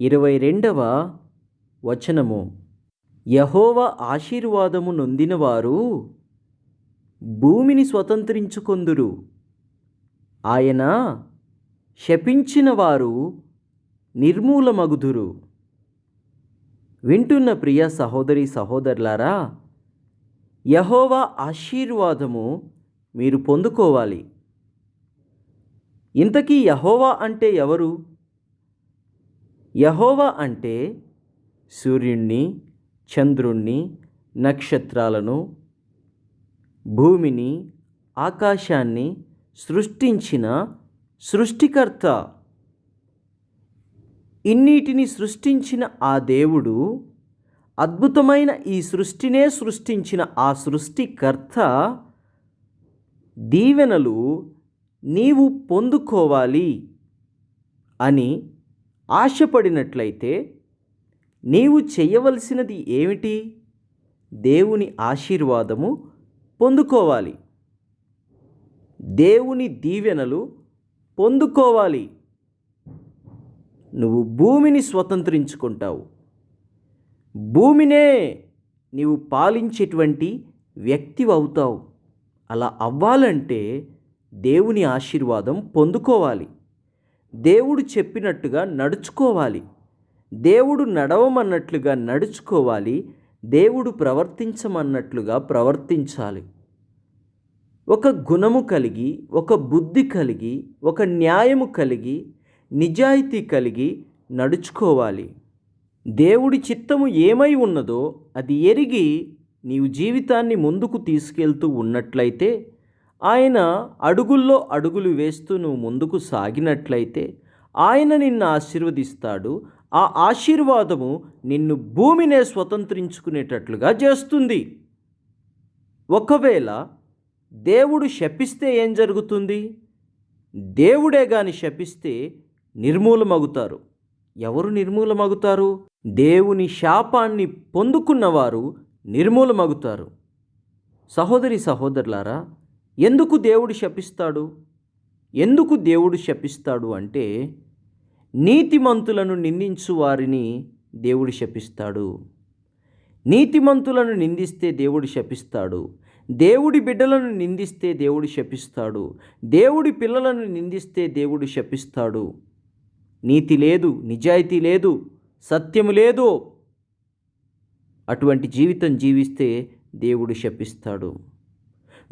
ఇరవై రెండవ వచనము. యహోవ ఆశీర్వాదము నొందినవారు భూమిని స్వతంత్రించుకొందురు. ఆయన శపించిన వారు నిర్మూలమగుదురు. వింటున్న ప్రియ సహోదరి సహోదరులారా యహోవా ఆశీర్వాదము మీరు పొందుకోవాలి. ఇంతకీ యహోవా అంటే ఎవరు? యహోవా అంటే సూర్యుణ్ణి చంద్రుణ్ణి నక్షత్రాలను భూమిని ఆకాశాన్ని సృష్టించిన సృష్టికర్త. ఇన్నిటిని సృష్టించిన ఆ దేవుడు అద్భుతమైన ఈ సృష్టినే సృష్టించిన ఆ సృష్టికర్త. దీవెనలు నీవు పొందుకోవాలి అని ఆశపడినట్లయితే నీవు చేయవలసినది ఏమిటి? దేవుని ఆశీర్వాదము పొందుకోవాలి. దేవుని దీవెనలు పొందుకోవాలి. నువ్వు భూమిని స్వతంత్రించుకుంటావు. భూమినే నీవు పాలించేటువంటి వ్యక్తి అవుతావు. అలా అవ్వాలంటే దేవుని ఆశీర్వాదం పొందుకోవాలి. దేవుడు చెప్పినట్టుగా నడుచుకోవాలి. దేవుడు నడవమన్నట్లుగా నడుచుకోవాలి. దేవుడు ప్రవర్తించమన్నట్లుగా ప్రవర్తించాలి. ఒక గుణము కలిగి ఒక బుద్ధి కలిగి ఒక న్యాయము కలిగి నిజాయితీ కలిగి నడుచుకోవాలి. దేవుడి చిత్తము ఏమై ఉన్నదో అది ఎరిగి నీవు జీవితాన్ని ముందుకు తీసుకెళ్తూ ఉన్నట్లయితే ఆయన అడుగుల్లో అడుగులు వేస్తూ నువ్వు ముందుకు సాగినట్లయితే ఆయన నిన్ను ఆశీర్వదిస్తాడు. ఆ ఆశీర్వాదము నిన్ను భూమినే స్వతంత్రించుకునేటట్లుగా చేస్తుంది. ఒకవేళ దేవుడు శపిస్తే ఏం జరుగుతుంది? దేవుడే గాని శపిస్తే నిర్మూలమగుతారు. ఎవరు నిర్మూలమగుతారు? దేవుని శాపాన్ని పొందుకున్నవారు నిర్మూలమగుతారు. సహోదరి సహోదరులారా ఎందుకు దేవుడు శపిస్తాడు? ఎందుకు దేవుడు శపిస్తాడు అంటే నీతిమంతులను నిందించు వారిని దేవుడు శపిస్తాడు. నీతిమంతులను నిందిస్తే దేవుడు శపిస్తాడు. దేవుడి బిడ్డలను నిందిస్తే దేవుడు శపిస్తాడు. దేవుడి పిల్లలను నిందిస్తే దేవుడు శపిస్తాడు. నీతి లేదు నిజాయితీ లేదు సత్యము లేదు. అటువంటి జీవితం జీవిస్తే దేవుడు శపిస్తాడు.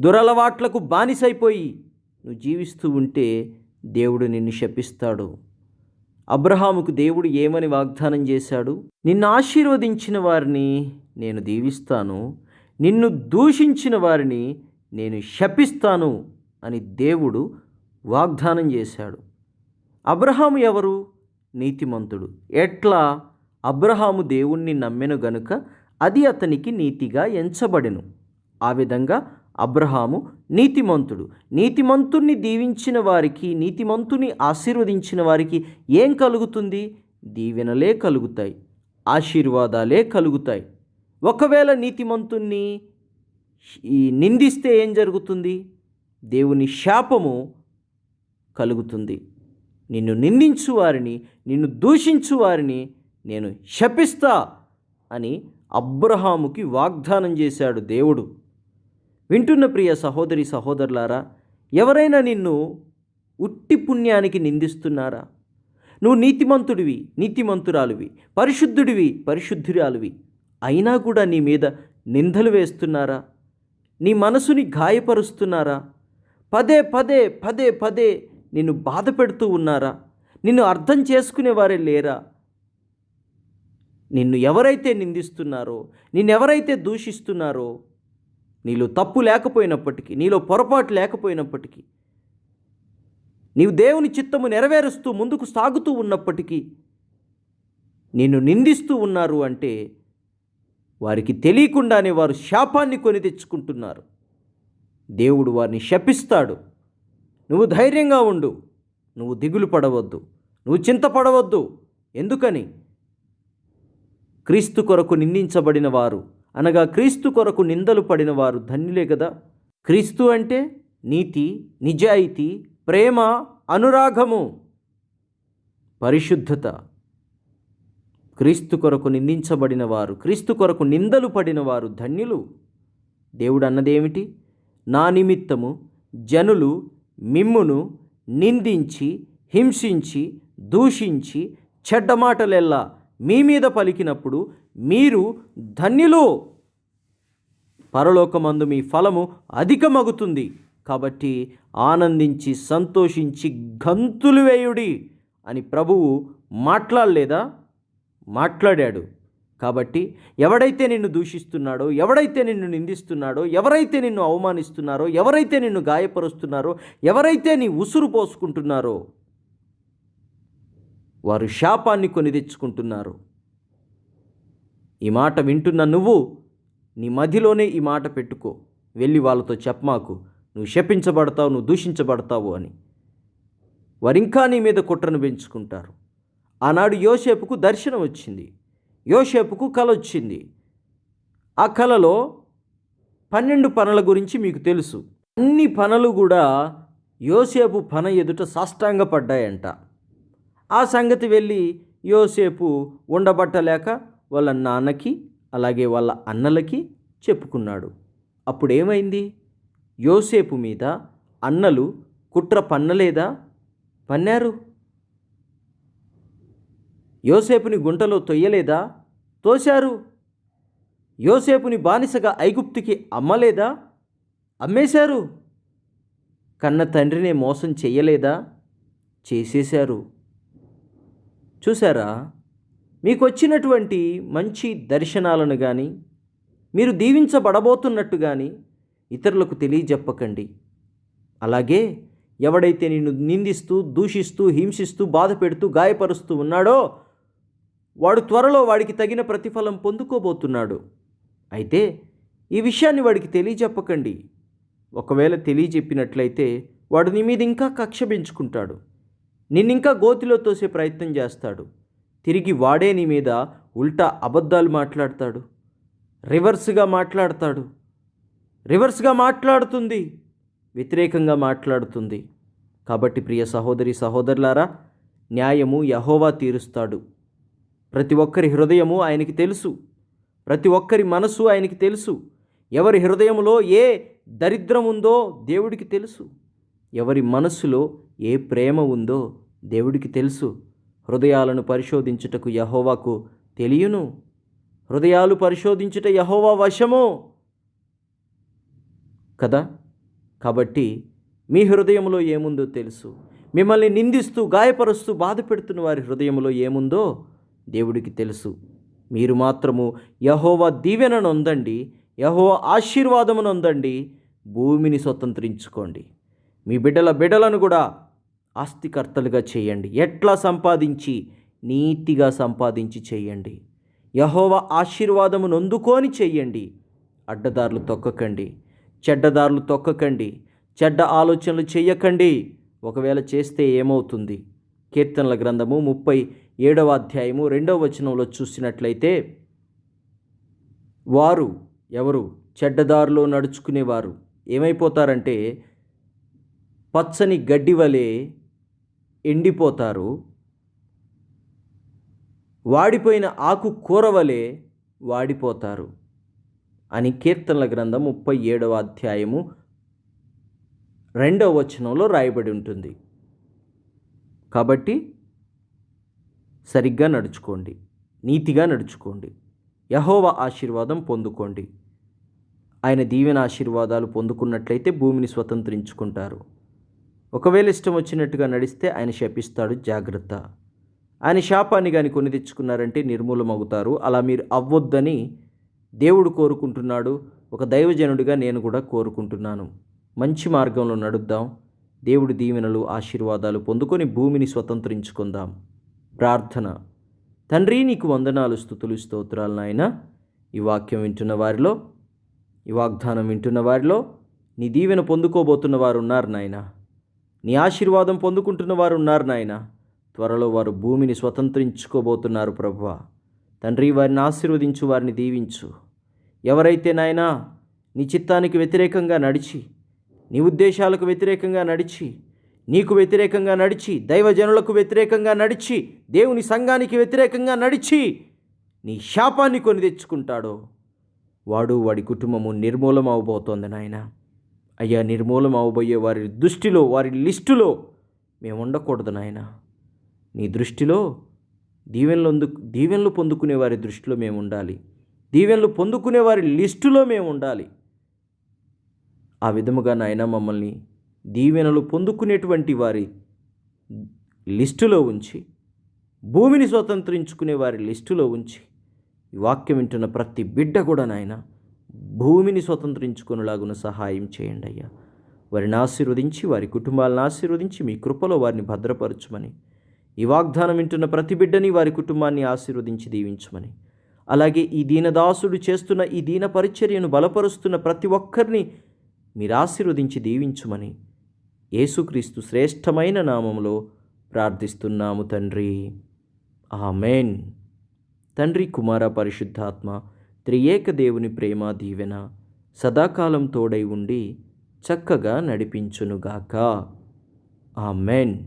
దురలవాట్లకు బానిసైపోయి నువ్వు జీవిస్తూ ఉంటే దేవుడు నిన్ను శపిస్తాడు. అబ్రహాముకు దేవుడు ఏమని వాగ్దానం చేశాడు? నిన్ను ఆశీర్వదించిన వారిని నేను దీవిస్తాను. నిన్ను దూషించిన వారిని నేను శపిస్తాను అని దేవుడు వాగ్దానం చేశాడు. అబ్రహాము ఎవరు? నీతిమంతుడు. ఎట్లా? అబ్రహాము దేవుణ్ణి నమ్మెను గనుక అది అతనికి నీతిగా ఎంచబడెను. ఆ విధంగా అబ్రహాము నీతిమంతుడు. నీతిమంతుణ్ణి దీవించిన వారికి నీతిమంతుని ఆశీర్వదించిన వారికి ఏం కలుగుతుంది? దీవెనలే కలుగుతాయి ఆశీర్వాదాలే కలుగుతాయి. ఒకవేళ నీతిమంతుణ్ణి నిందిస్తే ఏం జరుగుతుంది? దేవుని శాపము కలుగుతుంది. నిన్ను నిందించు వారిని నిన్ను దూషించు వారిని నేను శపిస్తా అని అబ్రహాముకి వాగ్దానం చేశాడు దేవుడు. వింటున్న ప్రియ సహోదరి సహోదరులారా ఎవరైనా నిన్ను ఉట్టి పుణ్యానికి నిందిస్తున్నారా? నువ్వు నీతిమంతుడివి నీతిమంతురాలివి పరిశుద్ధుడివి పరిశుద్ధురాలివి. అయినా కూడా నీ మీద నిందలు వేస్తున్నారా? నీ మనసుని గాయపరుస్తున్నారా? పదే పదే పదే పదే నిన్ను బాధ పెడుతూ ఉన్నారా? నిన్ను అర్థం చేసుకునేవారే లేరా? నిన్ను ఎవరైతే నిందిస్తున్నారో నిన్నెవరైతే దూషిస్తున్నారో నీలో తప్పు లేకపోయినప్పటికీ నీలో పొరపాటు లేకపోయినప్పటికీ నీవు దేవుని చిత్తము నెరవేరుస్తూ ముందుకు సాగుతూ ఉన్నప్పటికీ నిన్ను నిందిస్తూ ఉన్నారు అంటే వారికి తెలియకుండానే వారు శాపాన్ని కొని తెచ్చుకుంటున్నారు. దేవుడు వారిని శపిస్తాడు. నువ్వు ధైర్యంగా ఉండు. నువ్వు దిగులు పడవద్దు. నువ్వు చింతపడవద్దు. ఎందుకని? క్రీస్తు కొరకు నిందించబడిన వారు అనగా క్రీస్తు కొరకు నిందలు పడిన వారు ధన్యులే కదా క్రీస్తు అంటే నీతి నిజాయితీ ప్రేమ అనురాగము పరిశుద్ధత. క్రీస్తు కొరకు నిందించబడిన వారు క్రీస్తు కొరకు నిందలు పడిన వారు ధన్యులు. దేవుడు అన్నదేమిటి? నా నిమిత్తము జనులు మిమ్మును నిందించి హింసించి దూషించి చెడ్డ మాటలెల్లా మీ మీద పలికినప్పుడు మీరు ధన్యులు. పరలోకమందు మీ ఫలము అధికమగుతుంది. కాబట్టి ఆనందించి సంతోషించి గంతులు వేయుడి అని ప్రభువు మాట్లాడలేదా? మాట్లాడాడు. కాబట్టి ఎవడైతే నిన్ను దూషిస్తున్నాడో ఎవడైతే నిన్ను నిందిస్తున్నాడో ఎవరైతే నిన్ను అవమానిస్తున్నారో ఎవరైతే నిన్ను గాయపరుస్తున్నారో ఎవరైతే నీ ఉసురు పోసుకుంటున్నారో వారు శాపాన్ని కొని తెచ్చుకుంటున్నారు ఈ మాట వింటున్న నువ్వు నీ మధ్యలోనే ఈ మాట పెట్టుకో. వెళ్ళి వాళ్ళతో చెప్పమాకు నువ్వు శపించబడతావు నువ్వు దూషించబడతావు అని. వారింకా నీ మీద కుట్రను పెంచుకుంటారు. ఆనాడు యోసేపుకు దర్శనం వచ్చింది. యోసేపుకు కల వచ్చింది. ఆ కలలో పన్నెండు పనుల గురించి మీకు తెలుసు. అన్ని పనులు కూడా యోసేపు పన ఎదుట సాష్టాంగపడ్డాయంట. ఆ సంగతి వెళ్ళి యోసేపు ఉండబట్టలేక వాళ్ళ నాన్నకి అలాగే వాళ్ళ అన్నలకి చెప్పుకున్నాడు. అప్పుడేమైంది? యోసేపు మీద అన్నలు కుట్ర పన్నలేదా? పన్నారు. యోసేపుని గుంటలో తొయ్యలేదా? తోశారు. యోసేపుని బానిసగా ఐగుప్తుకి అమ్మలేదా? అమ్మేశారు. కన్న తండ్రినే మోసం చెయ్యలేదా? చేసేశారు. చూసారా మీకు వచ్చినటువంటి మంచి దర్శనాలను కానీ మీరు దీవించబడబోతున్నట్టు కానీ ఇతరులకు తెలియజెప్పకండి. అలాగే ఎవడైతే నిన్ను నిందిస్తూ దూషిస్తూ హింసిస్తూ బాధ పెడుతూ గాయపరుస్తూ ఉన్నాడో వాడు త్వరలో వాడికి తగిన ప్రతిఫలం పొందుకోబోతున్నాడు. అయితే ఈ విషయాన్ని వాడికి తెలియజెప్పకండి. ఒకవేళ తెలియజెప్పినట్లయితే వాడు నీ మీద ఇంకా కక్ష పెంచుకుంటాడు. నిన్నింకా గోతిలో తోసే ప్రయత్నం చేస్తాడు. తిరిగి వాడే నీ మీద ఉల్టా అబద్ధాలు మాట్లాడతాడు. రివర్స్గా మాట్లాడతాడు. రివర్స్గా మాట్లాడుతుంది. వ్యతిరేకంగా మాట్లాడుతుంది. కాబట్టి ప్రియ సహోదరి సహోదరులారా న్యాయము యహోవా తీరుస్తాడు. ప్రతి ఒక్కరి హృదయము ఆయనకి తెలుసు. ప్రతి ఒక్కరి మనసు ఆయనకి తెలుసు. ఎవరి హృదయంలో ఏ దరిద్రం ఉందో దేవుడికి తెలుసు. ఎవరి మనస్సులో ఏ ప్రేమ ఉందో దేవుడికి తెలుసు. హృదయాలను పరిశోధించుటకు యహోవాకు తెలియను. హృదయాలు పరిశోధించుట యహోవా వశము. కదా? కాబట్టి మీ హృదయంలో ఏముందో తెలుసు. మిమ్మల్ని నిందిస్తూ గాయపరుస్తూ బాధ పెడుతున్న వారి హృదయంలో ఏముందో దేవుడికి తెలుసు. మీరు మాత్రము యహోవా దీవెనను ఉందండి యహో ఆశీర్వాదమును ఉందండి భూమిని స్వతంత్రించుకోండి. మీ బిడ్డల బిడ్డలను కూడా ఆస్తికర్తలుగా చేయండి. ఎట్లా సంపాదించి? నీతిగా సంపాదించి చేయండి. యహోవ ఆశీర్వాదమును అందుకొని చెయ్యండి అడ్డదారులు తొక్కకండి. చెడ్డదారులు తొక్కకండి. చెడ్డ ఆలోచనలు చేయకండి. ఒకవేళ చేస్తే ఏమవుతుంది? కీర్తనల గ్రంథము ముప్పై ఏడవ అధ్యాయము రెండవ వచనంలో చూసినట్లయితే వారు ఎవరు? చెడ్డదారిలో నడుచుకునేవారు. ఏమైపోతారంటే పచ్చని గడ్డి వలె ఎండిపోతారు. వాడిపోయిన ఆకు కూరవలే వాడిపోతారు. అని కీర్తనల గ్రంథం ముప్పై ఏడవ అధ్యాయము రెండవ వచనంలో రాయబడి ఉంటుంది. కాబట్టి సరిగ్గా నడుచుకోండి. నీతిగా నడుచుకోండి. యహోవ ఆశీర్వాదం పొందుకోండి. ఆయన దీవెన ఆశీర్వాదాలు పొందుకున్నట్లయితే భూమిని స్వతంత్రించుకుంటారు. ఒకవేళ ఇష్టం వచ్చినట్టుగా నడిస్తే ఆయన శపిస్తాడు జాగ్రత్త. ఆయన శాపాన్ని కానీ కొని తెచ్చుకున్నారంటే నిర్మూలమవుతారు. అలా మీరు అవ్వొద్దని దేవుడు కోరుకుంటున్నాడు. ఒక దైవజనుడిగా నేను కూడా కోరుకుంటున్నాను. మంచి మార్గంలో నడుద్దాం. దేవుడి దీవెనలు ఆశీర్వాదాలు పొందుకొని భూమిని స్వతంత్రించుకుందాం. ప్రార్థన. తండ్రి నీకు వందనాలు స్థుతులు స్తోత్రాలు నాయన. ఈ వాక్యం వింటున్న వారిలో ఈ వాగ్దానం వింటున్న వారిలో నీ దీవెన పొందుకోబోతున్న వారు ఉన్నారు నాయనా. నీ ఆశీర్వాదం పొందుకుంటున్న వారు ఉన్నారు నాయన. త్వరలో వారు భూమిని స్వతంత్రించుకోబోతున్నారు ప్రభువ. తండ్రి వారిని ఆశీర్వదించు వారిని దీవించు. ఎవరైతే నాయనా నీ చిత్తానికి వ్యతిరేకంగా నడిచి నీ ఉద్దేశాలకు వ్యతిరేకంగా నడిచి నీకు వ్యతిరేకంగా నడిచి దైవజనులకు వ్యతిరేకంగా నడిచి దేవుని సంఘానికి వ్యతిరేకంగా నడిచి నీ శాపాన్ని కొని తెచ్చుకుంటాడో వాడు వాడి కుటుంబము నిర్మూలం అవబోతోంది నాయన. అయ్యా నిర్మూలం అవబోయే వారి దృష్టిలో వారి లిస్టులో మేము ఉండకూడదు నాయన. నీ దృష్టిలో దీవెనలు అందు దీవెనలు పొందుకునే వారి దృష్టిలో మేము ఉండాలి. దీవెనలు పొందుకునే వారి లిస్టులో మేము ఉండాలి. ఆ విధముగా నాయన మమ్మల్ని దీవెనలు పొందుకునేటువంటి వారి లిస్టులో ఉంచి భూమిని స్వతంత్రించుకునే వారి లిస్టులో ఉంచి ఈ వాక్యం వింటున్న ప్రతి బిడ్డ కూడా నాయనా భూమిని స్వతంత్రించుకునేలాగున సహాయం చేయండి అయ్యా. వారిని ఆశీర్వదించి వారి కుటుంబాలను ఆశీర్వదించి మీ కృపలో వారిని భద్రపరచుమని ఈ వాగ్దానం వింటున్న ప్రతి బిడ్డని వారి కుటుంబాన్ని ఆశీర్వదించి దీవించమని అలాగే ఈ దీనదాసుడు చేస్తున్న ఈ దీన పరిచర్యను బలపరుస్తున్న ప్రతి ఒక్కరిని మీరు ఆశీర్వదించి దీవించుమని యేసుక్రీస్తు శ్రేష్టమైన నామంలో ప్రార్థిస్తున్నాము తండ్రి. ఆమెన్. తండ్రి కుమార పరిశుద్ధాత్మ త్రియేక దేవుని ప్రేమ దీవెన సదాకాలం తోడై ఉండి చక్కగా నడిపించునుగాక. ఆమెన్.